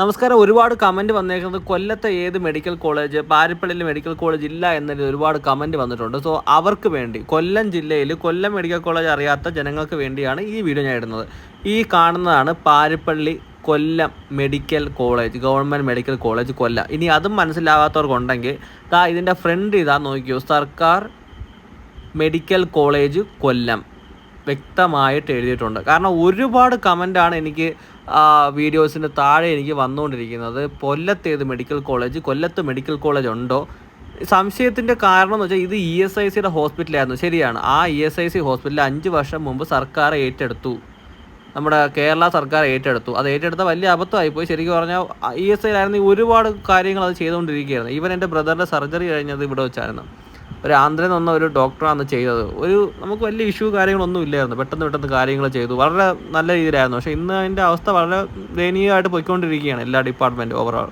നമസ്കാരം. ഒരുപാട് കമന്റ് വന്നേക്കുന്നത് കൊല്ലത്തെ ഏത് മെഡിക്കൽ കോളേജ് പാരിപ്പള്ളിയിൽ മെഡിക്കൽ കോളേജ് ഇല്ല എന്നതിൽ ഒരുപാട് കമന്റ് വന്നിട്ടുണ്ട്. സോ അവർക്ക് വേണ്ടി കൊല്ലം ജില്ലയിൽ കൊല്ലം മെഡിക്കൽ കോളേജ് അറിയാത്ത ജനങ്ങൾക്ക് വേണ്ടിയാണ് ഈ വീഡിയോ ഞാൻ ഇടുന്നത്. ഈ കാണുന്നതാണ് Paripally Kollam medical college government medical college Kollam. ഇനി അതും മനസ്സിലാകാത്തവർക്കുണ്ടെങ്കിൽ ദാ ഇതിന്റെ ഫ്രണ്ട് ഇതാ നോക്കിയോ സർക്കാർ മെഡിക്കൽ കോളേജ് കൊല്ലം. വ്യക്തമായിട്ട് എഴുതിയിട്ടുണ്ട്. കാരണം ഒരുപാട് കമന്റാണ് എനിക്ക് വീഡിയോസിന് താഴെ എനിക്ക് വന്നുകൊണ്ടിരിക്കുന്നത്. കൊല്ലത്തേത് മെഡിക്കൽ കോളേജ്? കൊല്ലത്ത് മെഡിക്കൽ കോളേജ് ഉണ്ടോ? സംശയത്തിന്റെ കാരണം എന്ന് വെച്ചാൽ ഇത് ഇ എസ് ഐ സിയുടെ ഹോസ്പിറ്റലായിരുന്നു. ശരിയാണ്. ആ E S I C hospital അഞ്ച് വർഷം മുമ്പ് സർക്കാർ ഏറ്റെടുത്തു. നമ്മുടെ കേരള സർക്കാർ ഏറ്റെടുത്തു. അത് ഏറ്റെടുത്ത വലിയ അബദ്ധമായിപ്പോയി. ശരിക്കും പറഞ്ഞാൽ ഇ എസ് ഐയിലായിരുന്നു ഒരുപാട് കാര്യങ്ങൾ അത് ചെയ്തുകൊണ്ടിരിക്കുകയായിരുന്നു. ഈവൻ എന്റെ ബ്രദറിന്റെ സർജറി കഴിഞ്ഞത് ഇവിടെ വെച്ചായിരുന്നു. ഒരു ആന്ധ്രയിൽ നിന്ന് ഒരു ഡോക്ടറാണ് ചെയ്തത്. ഒരു നമുക്ക് വലിയ ഇഷ്യൂ കാര്യങ്ങളൊന്നും ഇല്ലായിരുന്നു. പെട്ടെന്ന് പെട്ടെന്ന് കാര്യങ്ങൾ ചെയ്തു. വളരെ നല്ല രീതിയിലായിരുന്നു. പക്ഷേ ഇന്ന് അതിന്റെ അവസ്ഥ വളരെ ദയനീയമായിട്ട് പോയിക്കൊണ്ടിരിക്കുകയാണ് എല്ലാ ഡിപ്പാർട്ട്മെന്റും ഓവറോൾ